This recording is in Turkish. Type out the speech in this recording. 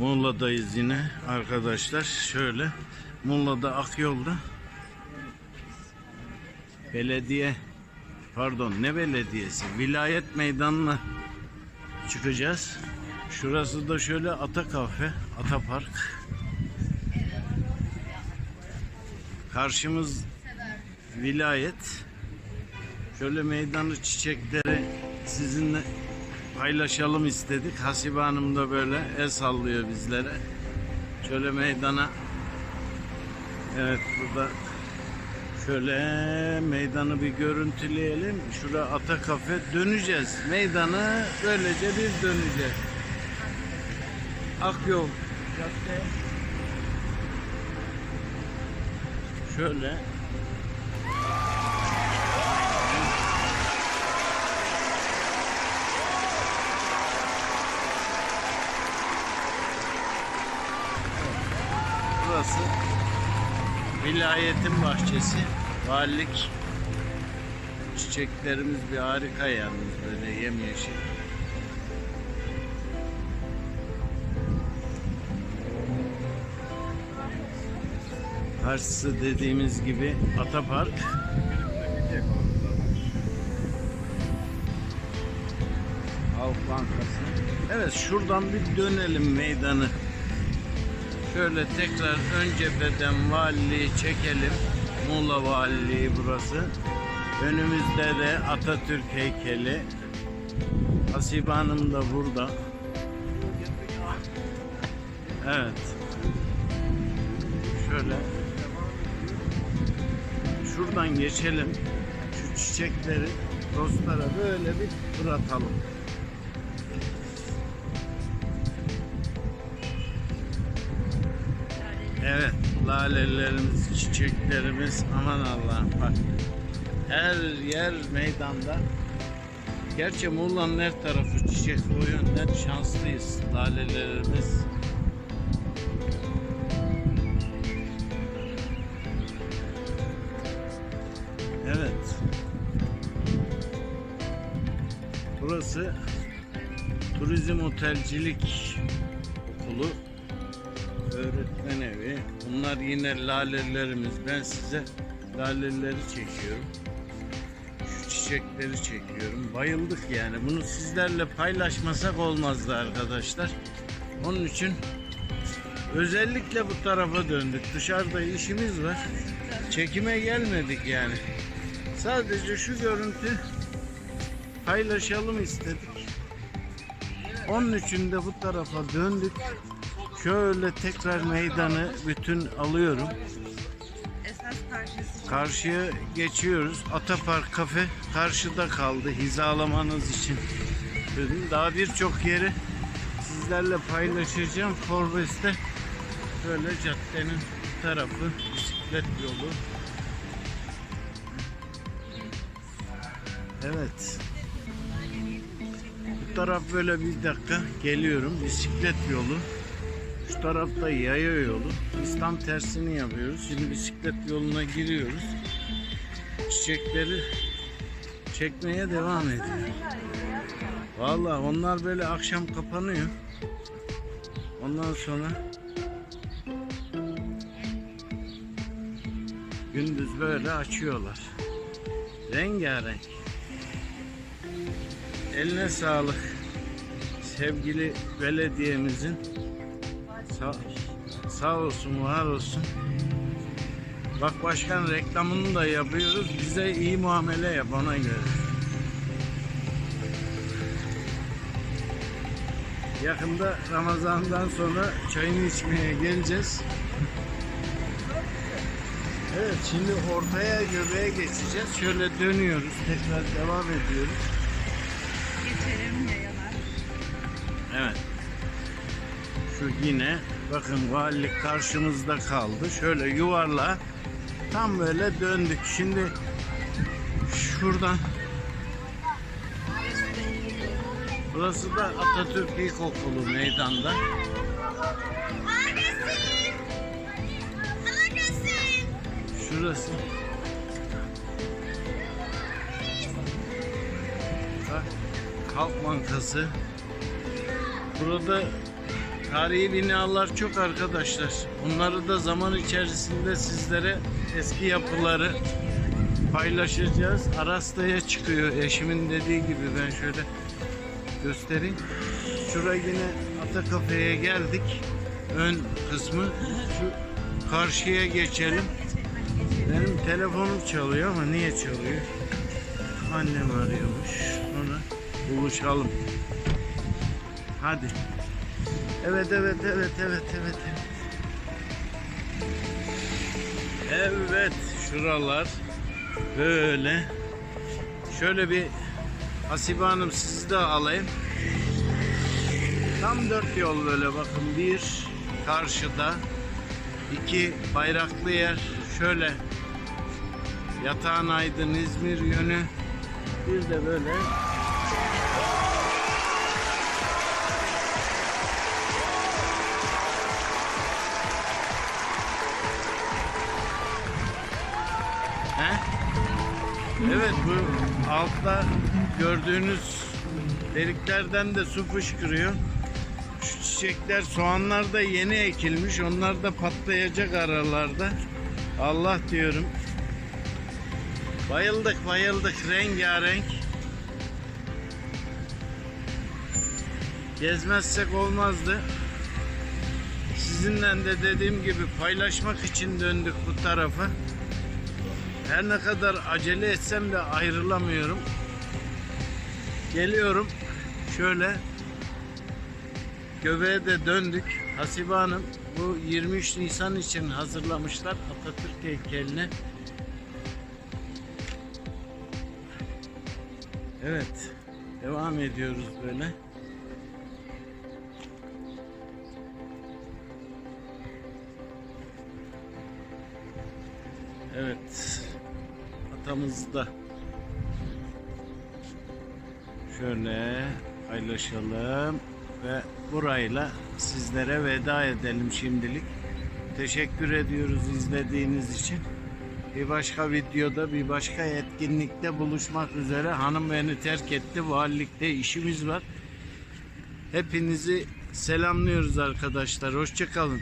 Muğla'dayız yine arkadaşlar. Şöyle Muğla'da Akyol'da belediye pardon ne belediyesi vilayet meydanına çıkacağız. Şurası da şöyle Ata Kafe, Ata Park. Karşımız vilayet. Şöyle meydanı çiçekleri sizinle paylaşalım istedik. Hasibe Hanım da böyle el sallıyor bizlere. Şöyle meydana Evet burada şöyle meydanı bir görüntüleyelim. Şurada Ata Kafe döneceğiz. Meydanı böylece bir döneceğiz. Akyol cadde şöyle Burası vilayetin bahçesi. Valilik çiçeklerimiz bir harika yalnız böyle yemyeşil. Karşısı dediğimiz gibi Atapark. Halk Bankası. Evet şuradan bir dönelim meydanı. Şöyle tekrar ön cepheden valiliği çekelim. Muğla Valiliği burası. Önümüzde de Atatürk heykeli. Hasibe Hanım da burada. Evet. Şöyle şuradan geçelim. Şu çiçekleri dostlara böyle bir bırakalım. Evet, lalelerimiz, çiçeklerimiz aman Allah'ım bak. Her yer meydanda. Gerçi Muğla'nın her tarafı çiçek o yönden şanslıyız. Lalelerimiz. Evet. Burası Turizm Otelcilik Okulu öğretmen evi. Bunlar yine lalelerimiz. Ben size laleleri çekiyorum. Şu çiçekleri çekiyorum. Bayıldık yani. Bunu sizlerle paylaşmasak olmazdı arkadaşlar. Onun için özellikle bu tarafa döndük. Dışarıda işimiz var. Çekime gelmedik yani. Sadece şu görüntü paylaşalım istedik. Onun için de bu tarafa döndük. Şöyle tekrar meydanı bütün alıyorum. Karşıya geçiyoruz. Atapark kafe karşıda kaldı hizalamanız için. Dedim. Daha birçok yeri sizlerle paylaşacağım. Forbes'te şöyle caddenin tarafı bisiklet yolu. Evet. Bu taraf böyle bir dakika geliyorum. Bisiklet yolu. Şu tarafta yaya yolu. Biz tam tersini yapıyoruz. Şimdi bisiklet yoluna giriyoruz. Çiçekleri çekmeye devam ediyor. Vallahi onlar böyle akşam kapanıyor. Ondan sonra gündüz böyle açıyorlar. Rengarenk. Eline sağlık. Sevgili belediyemizin Sağ, sağ olsun, var olsun. Bak başkan reklamını da yapıyoruz. Bize iyi muamele yap ona göre. Yakında Ramazan'dan sonra çayını içmeye geleceğiz. Evet şimdi ortaya göbeğe geçeceğiz. Şöyle dönüyoruz. Tekrar devam ediyoruz. Geçelim yayalar. Evet. Şu yine bakın valilik karşımızda kaldı. Şöyle yuvarla tam böyle döndük. Şimdi şuradan Burası da Atatürk İlkokulu meydanda. Şurası. Bak, Halk Bankası. Burada Tarihi binalar çok arkadaşlar. Bunları da zaman içerisinde sizlere eski yapıları paylaşacağız. Arasta'ya çıkıyor eşimin dediği gibi ben şöyle göstereyim. Şuraya yine Ata Kafe'ye geldik. Ön kısmı. Şu karşıya geçelim. Benim telefonum çalıyor ama niye çalıyor? Annem arıyormuş. Sonra buluşalım. Hadi. Evet evet evet evet evet evet. Evet şuralar böyle. Şöyle bir Hasibe Hanım sizi de alayım. Tam dört yol böyle bakın. Bir karşıda. iki bayraklı yer. Şöyle Yatağan Aydın İzmir yönü. Bir de böyle Evet bu altta gördüğünüz deliklerden de su fışkırıyor. Şu çiçekler, soğanlar da yeni ekilmiş. Onlar da patlayacak aralarda. Allah diyorum. Bayıldık bayıldık rengarenk. Gezmezsek olmazdı. Sizinle de dediğim gibi paylaşmak için döndük bu tarafa. Her ne kadar acele etsem de ayrılamıyorum. Geliyorum. Şöyle göbeğe de döndük. Hasibe Hanım bu 23 Nisan için hazırlamışlar Atatürk heykelini. Evet. Devam ediyoruz böyle. Atamızı da şöyle paylaşalım ve burayla sizlere veda edelim şimdilik. Teşekkür ediyoruz izlediğiniz için. Bir başka videoda, bir başka etkinlikte buluşmak üzere. Hanım beni terk etti. Valilikte işimiz var. Hepinizi selamlıyoruz arkadaşlar. Hoşçakalın.